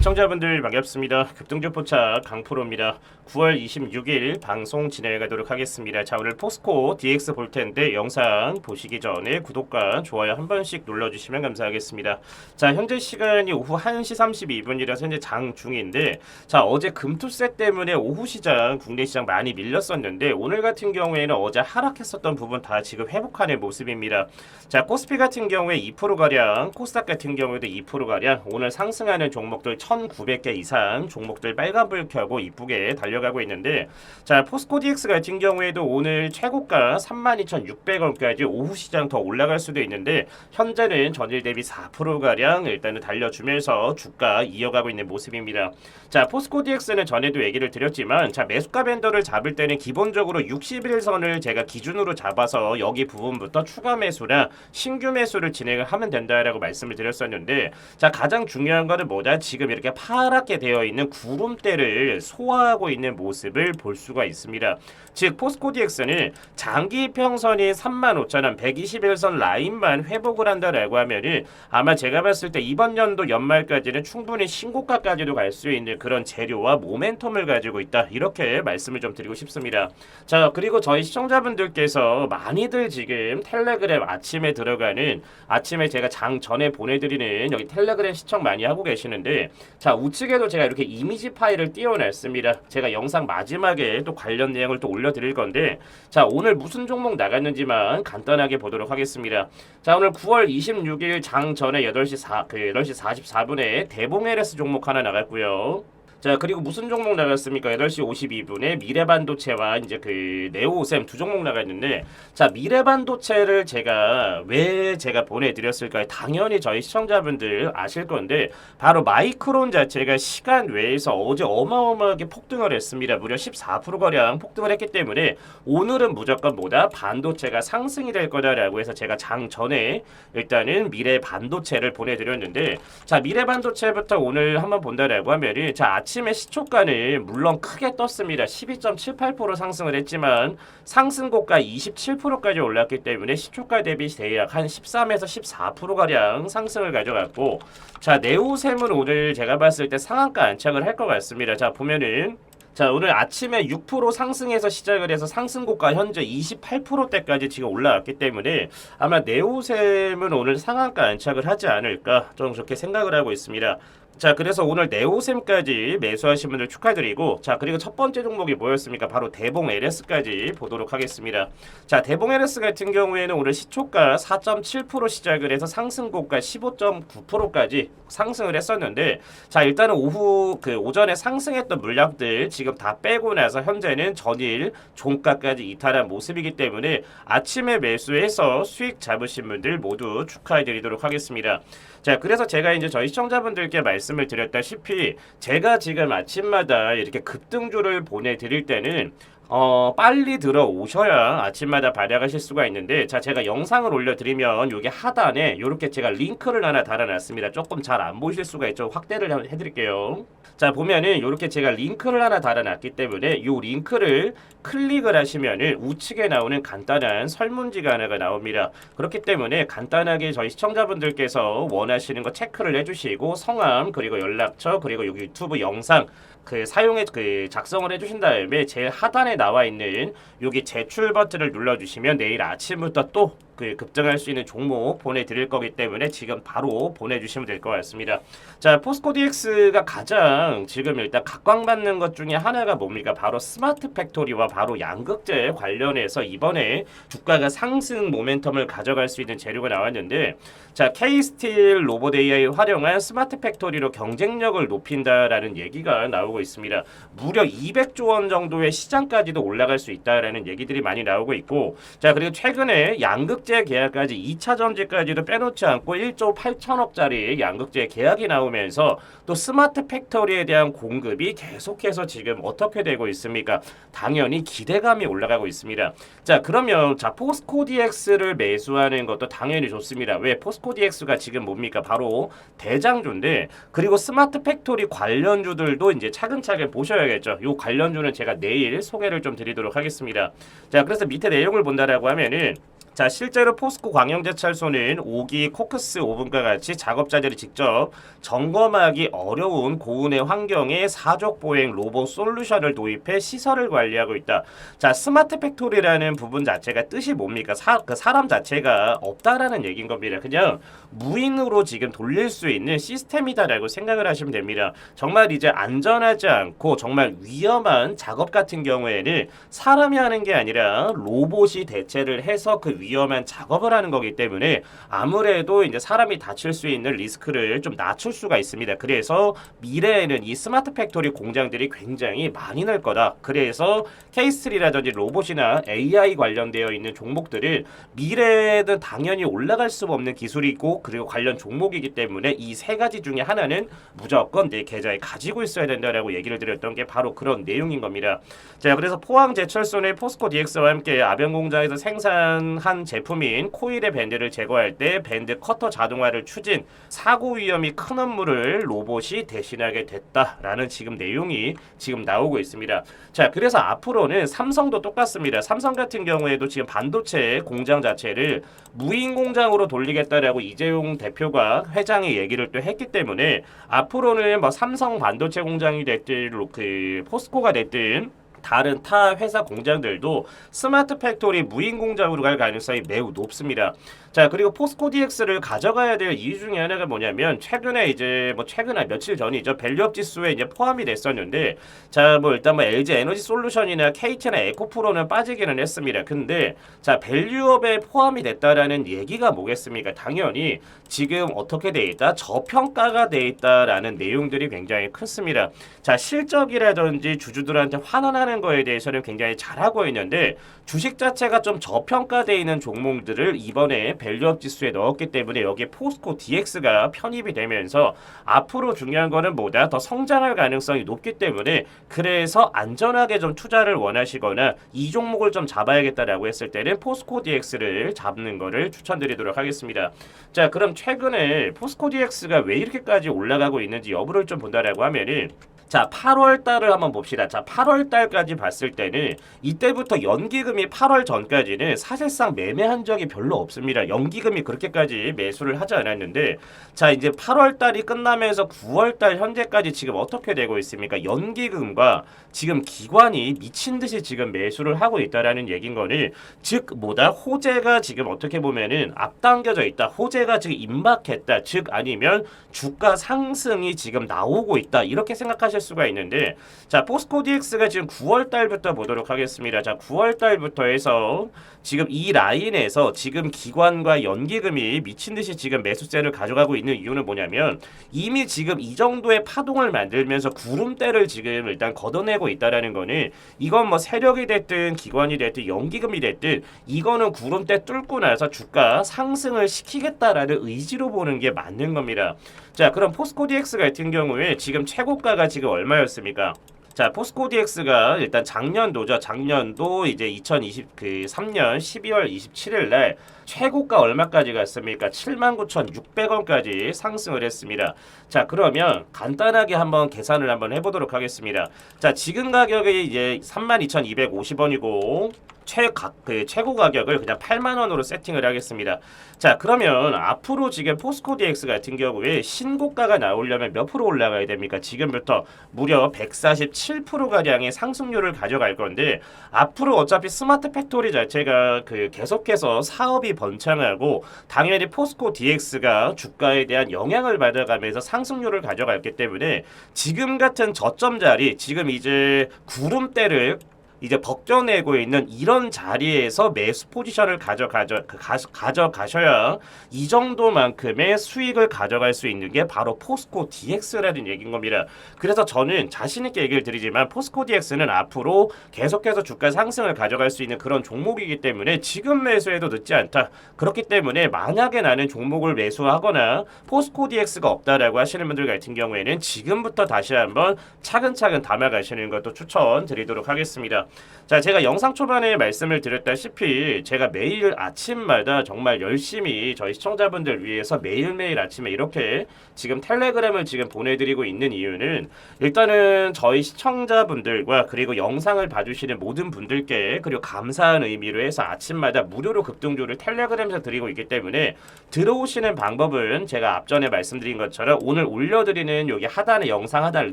시청자분들 반갑습니다. 급등주 포착 강프로입니다. 9월 26일 방송 진행하도록 하겠습니다. 자 오늘 포스코 DX 볼 텐데 영상 보시기 전에 구독과 좋아요 한 번씩 눌러주시면 감사하겠습니다. 자 현재 시간이 오후 1시 32분이라서 현재 장 중인데 자 어제 금투세 때문에 오후 시장 국내 시장 많이 밀렸었는데 오늘 같은 경우에는 어제 하락했었던 부분 다 지금 회복하는 모습입니다. 자 코스피 같은 경우에 2% 가량, 코스닥 같은 경우에도 2% 가량 오늘 상승하는 종목들 1,900개 이상 종목들 빨간불 켜고 이쁘게 달려가고 있는데 자 포스코 DX 같은 경우에도 오늘 최고가 32,600원까지 오후 시장 더 올라갈 수도 있는데 현재는 전일 대비 4% 가량 일단은 달려주면서 주가 이어가고 있는 모습입니다. 자 포스코 DX는 전에도 얘기를 드렸지만 자 매수가 밴더를 잡을 때는 기본적으로 61선을 제가 기준으로 잡아서 여기 부분부터 추가 매수나 신규 매수를 진행을 하면 된다라고 말씀을 드렸었는데 자 가장 중요한 거는 뭐다 지금 이렇게 파랗게 되어 있는 구름대를 소화하고 있는 모습을 볼 수가 있습니다. 즉 포스코 DX는 장기 평선이 35,000원 121선 라인만 회복을 한다라고 하면은 아마 제가 봤을 때 이번 연도 연말까지는 충분히 신고가까지도 갈 수 있는 그런 재료와 모멘텀을 가지고 있다 이렇게 말씀을 좀 드리고 싶습니다. 자 그리고 저희 시청자분들께서 많이들 지금 텔레그램 아침에 들어가는 아침에 제가 장 전에 보내드리는 여기 텔레그램 시청 많이 하고 계시는데 자 우측에도 제가 이렇게 이미지 파일을 띄워놨습니다. 제가 영상 마지막에 또 관련 내용을 또 올려드릴 건데 자 오늘 무슨 종목 나갔는지만 간단하게 보도록 하겠습니다. 자 오늘 9월 26일 장 전에 8시 4, 그 8시 44분에 대봉 LS 종목 하나 나갔고요. 자 그리고 무슨 종목 나갔습니까? 8시 52분에 미래반도체와 이제 그 네오셈 두 종목 나갔는데 자 미래반도체를 제가 왜 제가 보내드렸을까요? 당연히 저희 시청자분들 아실 건데 바로 마이크론 자체가 시간 외에서 어제 어마어마하게 폭등을 했습니다. 무려 14% 가량 폭등을 했기 때문에 오늘은 무조건 뭐다 반도체가 상승이 될 거다라고 해서 제가 장 전에 일단은 미래 반도체를 보내드렸는데 자 미래 반도체부터 오늘 한번 본다라고 하면은 자 아침 에 시초가는 물론 크게 떴습니다. 12.78% 상승을 했지만 상승고가 27%까지 올랐기 때문에 시초가 대비 대략 한 13에서 14% 가량 상승을 가져갔고 자 네오셈은 오늘 제가 봤을 때 상한가 안착을 할 것 같습니다. 자 보면은 자 오늘 아침에 6% 상승해서 시작을 해서 상승고가 현재 28%대까지 지금 올라왔기 때문에 아마 네오셈은 오늘 상한가 안착을 하지 않을까 좀 그렇게 생각을 하고 있습니다. 자 그래서 오늘 네오셈까지 매수하신 분들 축하드리고 자 그리고 첫 번째 종목이 뭐였습니까? 바로 대봉 LS까지 보도록 하겠습니다. 자 대봉 LS 같은 경우에는 오늘 시초가 4.7% 시작을 해서 상승고가 15.9%까지 상승을 했었는데 자 일단은 오후 그 오전에 상승했던 물량들 지금 다 빼고 나서 현재는 전일 종가까지 이탈한 모습이기 때문에 아침에 매수해서 수익 잡으신 분들 모두 축하해드리도록 하겠습니다 자 그래서 제가 이제 저희 시청자분들께 말씀을 드렸다시피 제가 지금 아침마다 이렇게 급등주를 보내드릴 때는 어 빨리 들어오셔야 아침마다 발약하실 수가 있는데 자 제가 영상을 올려드리면 여기 하단에 이렇게 제가 링크를 하나 달아놨습니다. 조금 잘 안 보실 수가 있죠. 확대를 해- 해드릴게요. 자 보면은 이렇게 제가 링크를 하나 달아놨기 때문에 이 링크를 클릭을 하시면은 우측에 나오는 간단한 설문지가 하나가 나옵니다. 그렇기 때문에 간단하게 저희 시청자분들께서 원하시는 거 체크를 해주시고 성함 그리고 연락처 그리고 여기 유튜브 영상 그 사용해 그 작성을 해주신 다음에 제일 하단에 나와 있는 여기 제출 버튼을 눌러주시면 내일 아침부터 또 그 급등할 수 있는 종목 보내드릴 거기 때문에 지금 바로 보내주시면 될 것 같습니다. 자 포스코 DX가 가장 지금 일단 각광받는 것 중에 하나가 뭡니까? 바로 스마트 팩토리와 바로 양극재 관련해서 이번에 주가가 상승 모멘텀을 가져갈 수 있는 재료가 나왔는데 자 K-스틸 로봇 AI 활용한 스마트 팩토리로 경쟁력을 높인다라는 얘기가 나오고 있습니다. 무려 200조 원 정도의 시장까지도 올라갈 수 있다라는 얘기들이 많이 나오고 있고 자 그리고 최근에 양극재 계약까지 2차 전지까지도 빼놓지 않고 1조 8천억짜리 양극재 계약이 나오면서 또 스마트 팩토리에 대한 공급이 계속해서 지금 어떻게 되고 있습니까? 당연히 기대감이 올라가고 있습니다. 자 그러면 자 포스코 DX를 매수하는 것도 당연히 좋습니다. 왜 포스코 DX가 지금 뭡니까? 바로 대장주인데 그리고 스마트 팩토리 관련주들도 이제 차근차근 보셔야겠죠. 요 관련주는 제가 내일 소개를 좀 드리도록 하겠습니다. 자 그래서 밑에 내용을 본다라고 하면은 자 실제로 포스코 광영제철소는 5기 코크스 오븐과 같이 작업자들이 직접 점검하기 어려운 고온의 환경에 사족 보행 로봇 솔루션을 도입해 시설을 관리하고 있다. 자 스마트 팩토리라는 부분 자체가 뜻이 뭡니까? 사, 그 사람 자체가 없다라는 얘기인 겁니다. 그냥 무인으로 지금 돌릴 수 있는 시스템이다라고 생각을 하시면 됩니다. 정말 이제 안전하지 않고 정말 위험한 작업 같은 경우에는 사람이 하는 게 아니라 로봇이 대체를 해서 그 위 험한 작업을 하는 거기 때문에 아무래도 이제 사람이 다칠 수 있는 리스크를 좀 낮출 수가 있습니다. 그래서 미래에는 이 스마트 팩토리 공장들이 굉장히 많이 날 거다. 그래서 K3라든지 로봇이나 AI 관련되어 있는 종목들은 미래에는 당연히 올라갈 수 없는 기술이고 그리고 관련 종목이기 때문에 이 세 가지 중에 하나는 무조건 내 계좌에 가지고 있어야 된다라고 얘기를 드렸던 게 바로 그런 내용인 겁니다. 자, 그래서 포항 제철소는 포스코 DX와 함께 아변 공장에서 생산 한 제품인 코일의 밴드를 제거할 때 밴드 커터 자동화를 추진, 사고 위험이 큰 업무를 로봇이 대신하게 됐다라는 지금 내용이 지금 나오고 있습니다. 자, 그래서 앞으로는 삼성도 똑같습니다. 삼성 같은 경우에도 지금 반도체 공장 자체를 무인 공장으로 돌리겠다라고 이재용 대표가 회장이 얘기를 또 했기 때문에 앞으로는 뭐 삼성 반도체 공장이 됐든 로- 그 포스코가 됐든 다른 타 회사 공장들도 스마트 팩토리 무인 공장으로 갈 가능성이 매우 높습니다. 자 그리고 포스코 DX를 가져가야 될 이유 중에 하나가 뭐냐면 최근에 이제 뭐 최근에 며칠 전이죠 밸류업 지수에 이제 포함이 됐었는데 자 뭐 일단 뭐 LG 에너지 솔루션이나 KT나 에코프로는 빠지기는 했습니다. 근데 자 밸류업에 포함이 됐다라는 얘기가 뭐겠습니까? 당연히 지금 어떻게 돼 있다 저평가가 돼 있다라는 내용들이 굉장히 크습니다. 자 실적이라든지 주주들한테 환원하는 거에 대해서는 굉장히 잘하고 있는데 주식 자체가 좀 저평가돼 있는 종목들을 이번에 밸류업 지수에 넣었기 때문에 여기에 포스코 DX가 편입이 되면서 앞으로 중요한 거는 뭐다 더 성장할 가능성이 높기 때문에 그래서 안전하게 좀 투자를 원하시거나 이 종목을 좀 잡아야겠다라고 했을 때는 포스코 DX를 잡는 거를 추천드리도록 하겠습니다. 자 그럼 최근에 포스코 DX가 왜 이렇게까지 올라가고 있는지 여부를 좀 본다라고 하면은 자, 8월 달을 한번 봅시다. 자, 8월 달까지 봤을 때는 이때부터 연기금이 8월 전까지는 사실상 매매한 적이 별로 없습니다. 연기금이 그렇게까지 매수를 하지 않았는데 자, 이제 8월 달이 끝나면서 9월 달 현재까지 지금 어떻게 되고 있습니까? 연기금과 지금 기관이 미친 듯이 지금 매수를 하고 있다라는 얘긴 거는 즉 뭐다 호재가 지금 어떻게 보면은 앞당겨져 있다. 호재가 지금 임박했다. 즉 아니면 주가 상승이 지금 나오고 있다. 이렇게 생각하실 수가 있는데 자, 포스코 DX가 지금 9월 달부터 보도록 하겠습니다. 자, 9월 달부터 해서 지금 이 라인에서 지금 기관과 연기금이 미친 듯이 지금 매수세를 가져가고 있는 이유는 뭐냐면 이미 지금 이 정도의 파동을 만들면서 구름대를 지금 일단 걷어내고 있다라는 거는 이건 뭐 세력이 됐든 기관이 됐든 연기금이 됐든 이거는 구름대 뚫고 나서 주가 상승을 시키겠다라는 의지로 보는 게 맞는 겁니다. 자, 그럼 포스코 DX 같은 경우에 지금 최고가가 지금 얼마였습니까? 자, 포스코 DX가 일단 작년도죠. 작년도 이제 2023년 12월 27일 날 최고가 얼마까지 갔습니까? 79,600원까지 상승을 했습니다. 자, 그러면 간단하게 한번 계산을 한번 해보도록 하겠습니다. 자, 지금 가격이 이제 32,250원이고 최가, 그 최고 가격을 그냥 8만 원으로 세팅을 하겠습니다. 자, 그러면 앞으로 지금 포스코 DX 같은 경우에 신고가가 나오려면 몇 프로 올라가야 됩니까? 지금부터 무려 147% 가량의 상승률을 가져갈 건데 앞으로 어차피 스마트 팩토리 자체가 그 계속해서 사업이 번창하고 당연히 포스코 DX가 주가에 대한 영향을 받아가면서 상승률을 가져갔기 때문에 지금 같은 저점 자리 지금 이제 구름대를 이제 벗겨내고 있는 이런 자리에서 매수 포지션을 가져가져 그 가, 가져가셔야 이 정도만큼의 수익을 가져갈 수 있는 게 바로 포스코 DX라는 얘기인 겁니다. 그래서 저는 자신 있게 얘기를 드리지만 포스코 DX는 앞으로 계속해서 주가 상승을 가져갈 수 있는 그런 종목이기 때문에 지금 매수해도 늦지 않다. 그렇기 때문에 만약에 나는 종목을 매수하거나 포스코 DX가 없다라고 하시는 분들 같은 경우에는 지금부터 다시 한번 차근차근 담아가시는 것도 추천드리도록 하겠습니다. 자, 제가 영상 초반에 말씀을 드렸다시피 제가 매일 아침마다 정말 열심히 저희 시청자분들 위해서 매일매일 아침에 이렇게 지금 텔레그램을 지금 보내드리고 있는 이유는 일단은 저희 시청자분들과 그리고 영상을 봐주시는 모든 분들께 그리고 감사한 의미로 해서 아침마다 무료로 급등주를 텔레그램에서 드리고 있기 때문에 들어오시는 방법은 제가 앞전에 말씀드린 것처럼 오늘 올려드리는 여기 하단에 영상 하단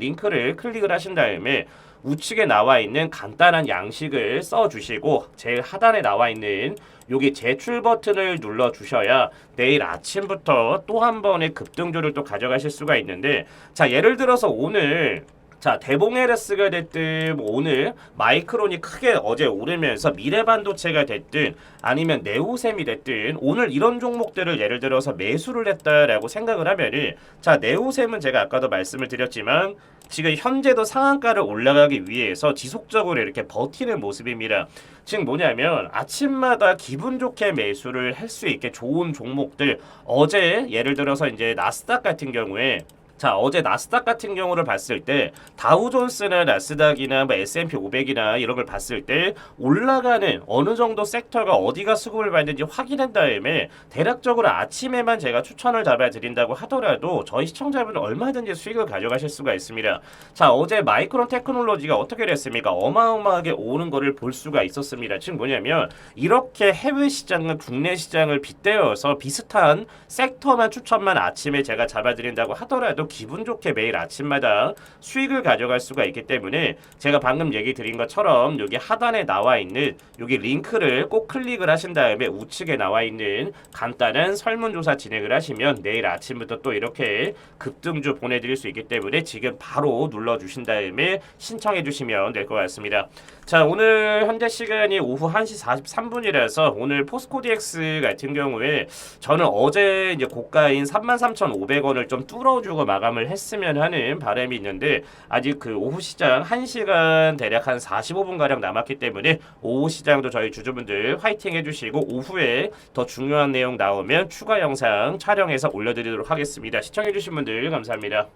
링크를 클릭을 하신 다음에 우측에 나와 있는 간단한 양식을 써 주시고 제일 하단에 나와 있는 여기 제출 버튼을 눌러 주셔야 내일 아침부터 또 한 번의 급등주를 또 가져가실 수가 있는데 자 예를 들어서 오늘 자 대봉에르스가 됐든 뭐 오늘 마이크론이 크게 어제 오르면서 미래반도체가 됐든 아니면 네오셈이 됐든 오늘 이런 종목들을 예를 들어서 매수를 했다라고 생각을 하면은 자 네오셈은 제가 아까도 말씀을 드렸지만 지금 현재도 상한가를 올라가기 위해서 지속적으로 이렇게 버티는 모습입니다. 즉 뭐냐면 아침마다 기분 좋게 매수를 할 수 있게 좋은 종목들 어제 예를 들어서 이제 나스닥 같은 경우에 자 어제 나스닥 같은 경우를 봤을 때 다우존스나 나스닥이나 뭐 S&P 500이나 이런 걸 봤을 때 올라가는 어느 정도 섹터가 어디가 수급을 받는지 확인한 다음에 대략적으로 아침에만 제가 추천을 잡아드린다고 하더라도 저희 시청자분은 얼마든지 수익을 가져가실 수가 있습니다. 자 어제 마이크론 테크놀로지가 어떻게 됐습니까? 어마어마하게 오는 거를 볼 수가 있었습니다. 즉 뭐냐면 이렇게 해외 시장과 국내 시장을 빗대어서 비슷한 섹터만 추천만 아침에 제가 잡아드린다고 하더라도 기분 좋게 매일 아침마다 수익을 가져갈 수가 있기 때문에 제가 방금 얘기 드린 것처럼 여기 하단에 나와 있는 여기 링크를 꼭 클릭을 하신 다음에 우측에 나와 있는 간단한 설문조사 진행을 하시면 내일 아침부터 또 이렇게 급등주 보내드릴 수 있기 때문에 지금 바로 눌러주신 다음에 신청해 주시면 될 것 같습니다. 자 오늘 현재 시간이 오후 1시 43분이라서 오늘 포스코 DX 같은 경우에 저는 어제 이제 고가인 33,500원을 좀 뚫어주고 마감을 했으면 하는 바람이 있는데 아직 그 오후 시장 1시간 대략 한 45분 가량 남았기 때문에 오후 시장도 저희 주주분들 화이팅 해주시고 오후에 더 중요한 내용 나오면 추가 영상 촬영해서 올려드리도록 하겠습니다. 시청해주신 분들 감사합니다.